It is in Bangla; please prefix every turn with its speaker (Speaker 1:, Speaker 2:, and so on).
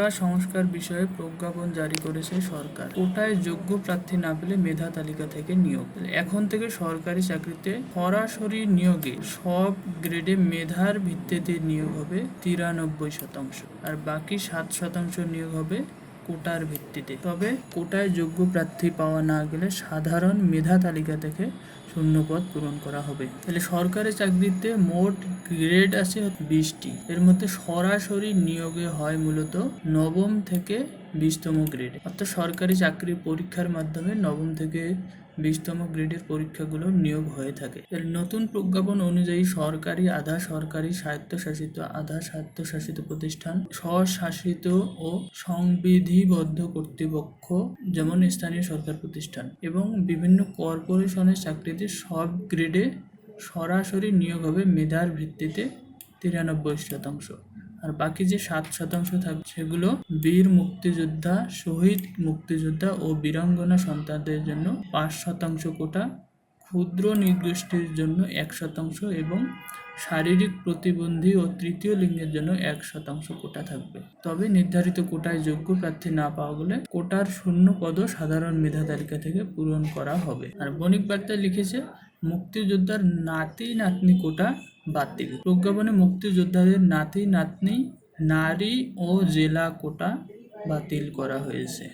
Speaker 1: কোটা সংস্কার বিষয়ে প্রজ্ঞাপন জারি করেছে সরকার। কোটায় যোগ্য প্রার্থী না পেলে মেধা তালিকা থেকে নিয়োগ। এখন থেকে সরকারি চাকরিতে সরাসরি নিয়োগে সব গ্রেডে মেধার ভিত্তিতে নিয়োগ হবে তিরানব্বই শতাংশ। আর বাকি সাত শতাংশ নিয়োগ হবে কোটার ভিত্তিতে। তবে কোটায় যোগ্য প্রার্থী পাওয়া না গেলে সাধারণ মেধা তালিকা থেকে শূন্যপদ পূরণ করা হবে। তাহলে সরকারি চাকরিতে মোট গ্রেড আছে বিশটি। এর মধ্যে সরাসরি নিয়োগে হয় মূলত নবম থেকে বিশতম গ্রেড অর্থাৎ সরকারি চাকরি পরীক্ষার মাধ্যমে নবম থেকে বিশতম গ্রেডের পরীক্ষাগুলো নিয়োগ হয়ে থাকে। এর নতুন প্রজ্ঞাপন অনুযায়ী সরকারি, আধা সরকারি স্বায়ত্তশাসিত, আধা স্বায়ত্তশাসিত প্রতিষ্ঠান স্বশাসিত ও সংবিধিবদ্ধ কর্তৃপক্ষ, যেমন স্থানীয় সরকার প্রতিষ্ঠান, এবং বিভিন্ন কর্পোরেশনের চাকরিতে সব গ্রেডে সরাসরি নিয়োগ হবে মেধার ভিত্তিতে তিরানব্বই শতাংশ। আর বাকি যে সাত শতাংশ থাকবে সেগুলো বীর মুক্তিযোদ্ধা, শহীদ মুক্তিযোদ্ধা ও বীরাঙ্গনা সন্তানদের জন্য পাঁচ শতাংশ কোটা, ক্ষুদ্র নির্গোষ্ঠীর জন্য এক শতাংশ এবং শারীরিক প্রতিবন্ধী ও তৃতীয় লিঙ্গের জন্য এক শতাংশ কোটা থাকবে। তবে নির্ধারিত কোটায় যোগ্য প্রার্থী না পাওয়া গেলে কোটার শূন্য পদও সাধারণ মেধা তালিকা থেকে পূরণ করা হবে। আর বণিক বার্তায় লিখেছে, মুক্তিযোদ্ধার নাতি নাতনি কোটা বাতিল। প্রজ্ঞাপনে মুক্তিযোদ্ধাদের নাতি নাতনি নারী ও জেলা কোটা বাতিল করা হয়েছে।